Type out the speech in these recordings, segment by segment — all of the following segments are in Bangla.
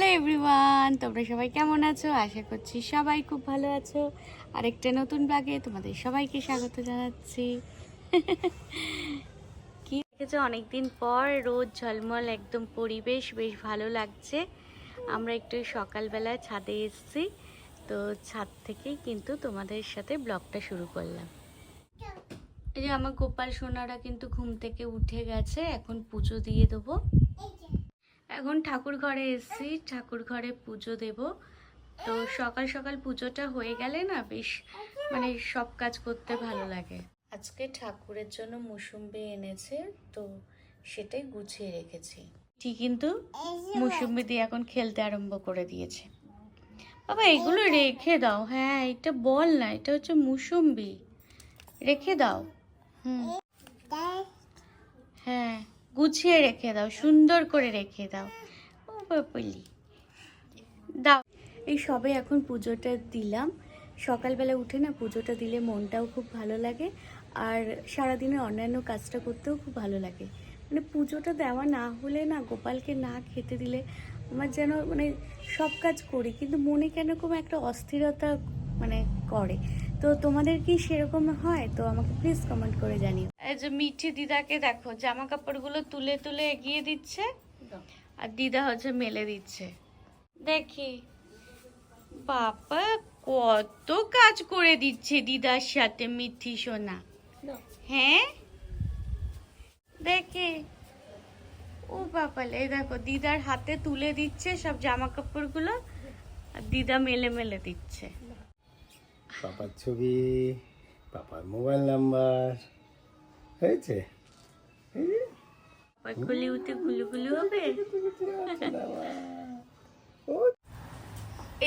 হ্যালো এভরিওয়ান, তোমরা সবাই কেমন আছো? আশা করছি সবাই খুব ভালো আছো। আরেকটা নতুন ব্লগে তোমাদের সবাইকে স্বাগত জানাচ্ছি। কি দেখেছ? অনেকদিন পর রোদ ঝলমল, একদম পরিবেশ বেশ ভালো লাগছে। আমরা একটু সকালবেলা ছাদে এসেছি, তো ছাদ থেকেই কিন্তু তোমাদের সাথে ব্লগটা শুরু করলাম। এই যে আমার গোপাল সোনারা কিন্তু ঘুম থেকে উঠে গেছে, এখন পুজো দিয়ে দেবো। এখন ঠাকুর ঘরে এসেছি, ঠাকুর ঘরে পুজো দেব। তো সকাল সকাল পুজোটা হয়ে গেলে না বেশ মানে সব কাজ করতে ভালো লাগে। আজকে ঠাকুরের জন্য মুসুম্বি এনেছে, তো সেটাই গুছিয়ে রেখেছি। ঠিক কিন্তু মুসুম্বি দিয়ে এখন খেলতে আরম্ভ করে দিয়েছে। বাবা, এগুলো রেখে দাও। হ্যাঁ এটা বল না, এটা হচ্ছে মুসুম্বি রেখে দাও। হুম। গুছিয়ে রেখে দাও, সুন্দর করে রেখে দাও। ও দাও। এই সবে এখন পুজোটা দিলাম। সকালবেলা উঠে না পুজোটা দিলে মনটাও খুব ভালো লাগে আর সারাদিনের অন্যান্য কাজটা করতেও খুব ভালো লাগে। মানে পুজোটা দেওয়া না হলে না গোপালকে না খেতে দিলে আমার যেন মানে সব কাজ করি, কিন্তু মনে কেন কোনো একটা অস্থিরতা মানে করে। তো তোমাদের কি সেরকম হয়? তো আমাকে প্লিজ কমেন্ট করে জানিও। এই যে মিঠি দিদাকে দেখো জামা কাপড়গুলো তুলে তুলে এগিয়ে দিচ্ছে আর দিদা হচ্ছে মেলে দিচ্ছে। দেখি বাবা কত কাজ করে দিচ্ছে দিদার সাথে মিঠি সোনা। হ্যাঁ? দেখে। ও বাপালে এই দেখো দিদার হাতে তুলে দিচ্ছে সব জামা কাপড়গুলো আর দিদা মেলে মেলে দিচ্ছে। পাপার ছবি পাপার মোবাইল নাম্বার হয়েছে? এই যে, গুলি উঠে গুলু গুলু হবে? ও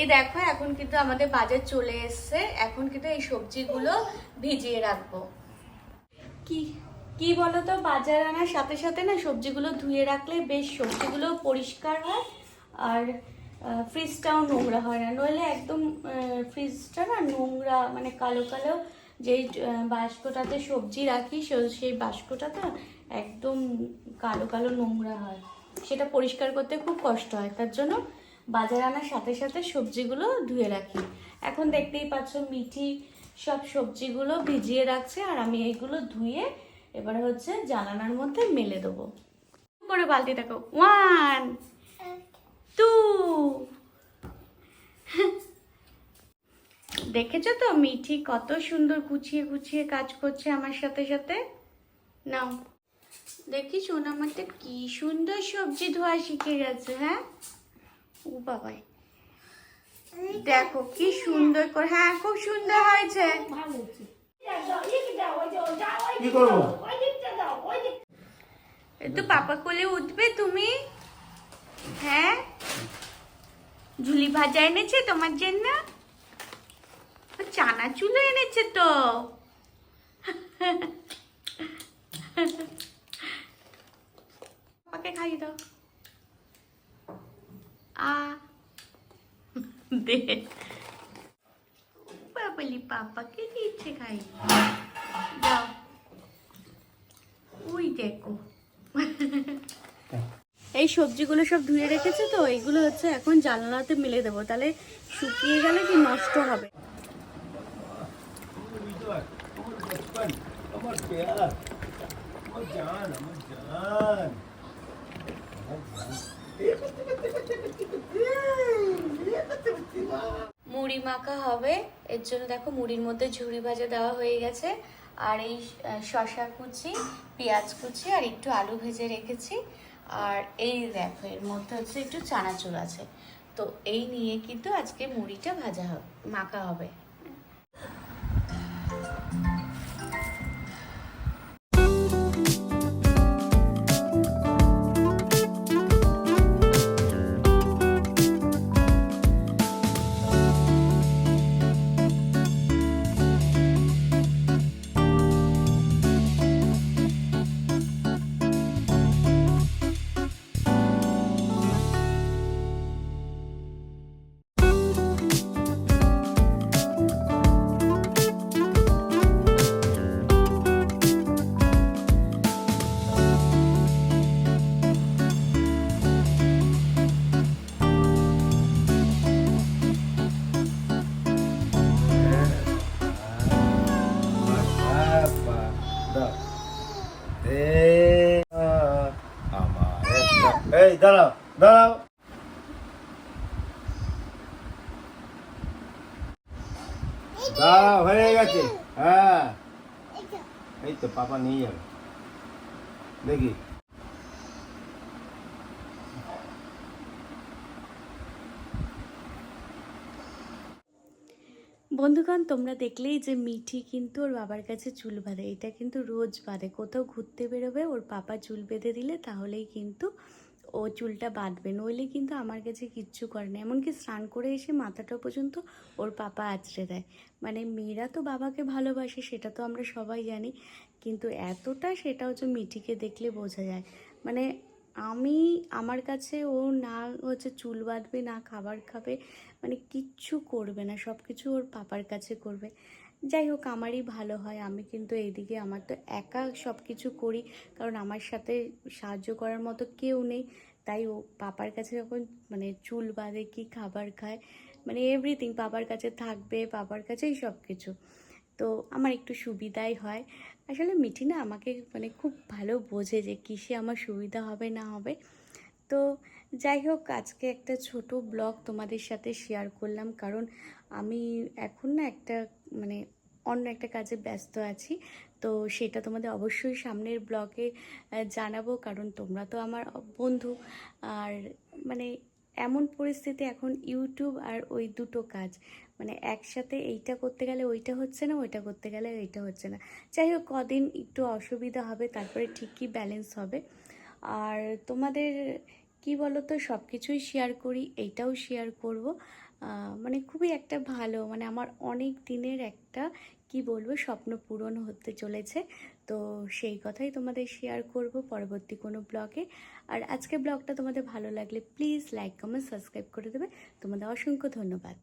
এই দেখো এখন কিন্তু আমাদের বাজার চলে এসছে। এখন কিন্তু এই সবজিগুলো ভিজিয়ে রাখব। কি কি বলো তো বাজার আনার সাথে সাথে না সবজিগুলো ধুয়ে রাখলে বেশ সবজিগুলো পরিষ্কার হয় আর ফ্রিজটাও নোংরা হয় না। নইলে একদম ফ্রিজটা না নোংরা মানে কালো কালো যেই বাস্কটাতে সবজি রাখি সেই বাস্কটাতে একদম কালো কালো নোংরা হয়। সেটা পরিষ্কার করতে খুব কষ্ট হয়। তার জন্য বাজার আনার সাথে সাথে সবজিগুলো ধুয়ে রাখি। এখন দেখতেই পাচ্ছ মিঠি সব সবজিগুলো ভিজিয়ে রাখছে আর আমি এইগুলো ধুয়ে এবারে হচ্ছে জানালার মধ্যে মেলে দেবো। করে বালতি দেখো ওয়ান দেখেছ তো মিঠি কত সুন্দর গুছিয়ে গুছিয়ে কাজ করছে আমার সাথে সাথে? নাও। দেখি সোনামাতে কি সুন্দর সবজি ধোয়া শিখে গেছে হ্যাঁ? ও বাবাই। দেখো কি সুন্দর করে হ্যাঁ খুব সুন্দর হয়েছে। তো পাপা কোলে উঠবে তুমি? হ্যাঁ? ঝুলি ভাজা এনেছে তোমার জন্য? চানাচুলো এনেছে তো। পাপাকে খাইয়ে দাও। আ। দে। বাবলি পাপাকে দিচ্ছে খাই দাও ওই দেখো। এই সবজিগুলো সব ধুয়ে রেখেছে তো, এইগুলো হচ্ছে এখন জানলাতে মেলে দেবো। তাহলে শুকিয়ে গেলে কি নষ্ট হবে? মুড়ি মাখা হবে। এর জন্য দেখো মুড়ির মধ্যে ঝুড়ি ভাজা দেওয়া হয়ে গেছে। আর এই শসা কুচি, পেঁয়াজ কুচি আর একটু আলু ভেজে রেখেছি। আর এই দেখো, এর মধ্যে হচ্ছে একটু চানাচুর আছে। তো এই নিয়ে কিন্তু আজকে মুড়িটা ভাজা হবে মাখা হবে। দাঁড়াও দাঁড়াও। দাঁড়াও, হয়ে গেছে। হ্যাঁ। এই তো পাপা নিয়ে যাবে। দেখি। বন্ধুগণ, তোমরা দেখলেই যে মিঠি কিন্তু ওর বাবার কাছে চুল বাঁধে। এটা কিন্তু রোজ বাঁধে। কোথাও ঘুরতে বেরোবে, ওর পাপা চুল বেঁধে দিলে তাহলেই কিন্তু ও চুলটা বাঁধবে, নইলে কিন্তু আমার কাছে কিচ্ছু করে না এমনকি স্নান করে এসে মাথাটা পর্যন্ত ওর পাপা আঁচড়ে দেয়। মানে মেয়েরা তো বাবাকে ভালোবাসে, সেটা তো আমরা সবাই জানি। কিন্তু এতটা সেটা হচ্ছে মিঠিকে দেখলে বোঝা যায়। মানে আমি, আমার কাছে ও না হচ্ছে চুল বাঁধবে, না খাবার খাবে মানে কিচ্ছু করবে না। সব কিছু ওর পাপার কাছে করবে। যাই হোক, আমারই ভালো হয়। আমি কিন্তু এইদিকে আমার তো একা সব কিছু করি। কারণ আমার সাথে সাহায্য করার মতো কেউ নেই। তাই ও পাপার কাছে যখন মানে চুল বাঁধে কি খাবার খায় মানে এভরিথিং পাপার কাছে থাকবে, পাপার কাছেই সব কিছু তো আমার একটু সুবিধাই হয়। আসলে মিঠি না আমাকে মানে খুব ভালো বোঝে যে কিসে আমার সুবিধা হবে, না হবে। তো যাই হোক, আজকে একটা ছোট ব্লগ তোমাদের সাথে শেয়ার করলাম। কারণ আমি এখন না একটা মানে অন্য একটা কাজে ব্যস্ত আছি। তো সেটা তোমাদের অবশ্যই সামনের ব্লগে জানাব। কারণ তোমরা তো আমার বন্ধু। আর মানে এমন পরিস্থিতি এখন ইউটিউব আর ওই দুটো কাজ। মানে একসাথে এইটা করতে গেলে ওইটা হচ্ছে না, ওইটা করতে গেলে এইটা হচ্ছে না। যাই হোক, কদিন একটু অসুবিধা হবে, তারপরে ঠিকই ব্যালেন্স হবে। আর তোমাদের কি বলো তো সব কিছুই শেয়ার করি, এইটাও শেয়ার করব। মানে খুবই একটা ভালো মানে আমার অনেক দিনের একটা, কি বলব, স্বপ্ন পূরণ হতে চলেছে। তো সেই কথাই তোমাদের শেয়ার করব পরবর্তী কোনো ব্লগে আর আজকে ব্লগটা তোমাদের ভালো লাগলে প্লিজ লাইক কমেন্ট সাবস্ক্রাইব করে দেবে। তোমাদের অসংখ্য ধন্যবাদ।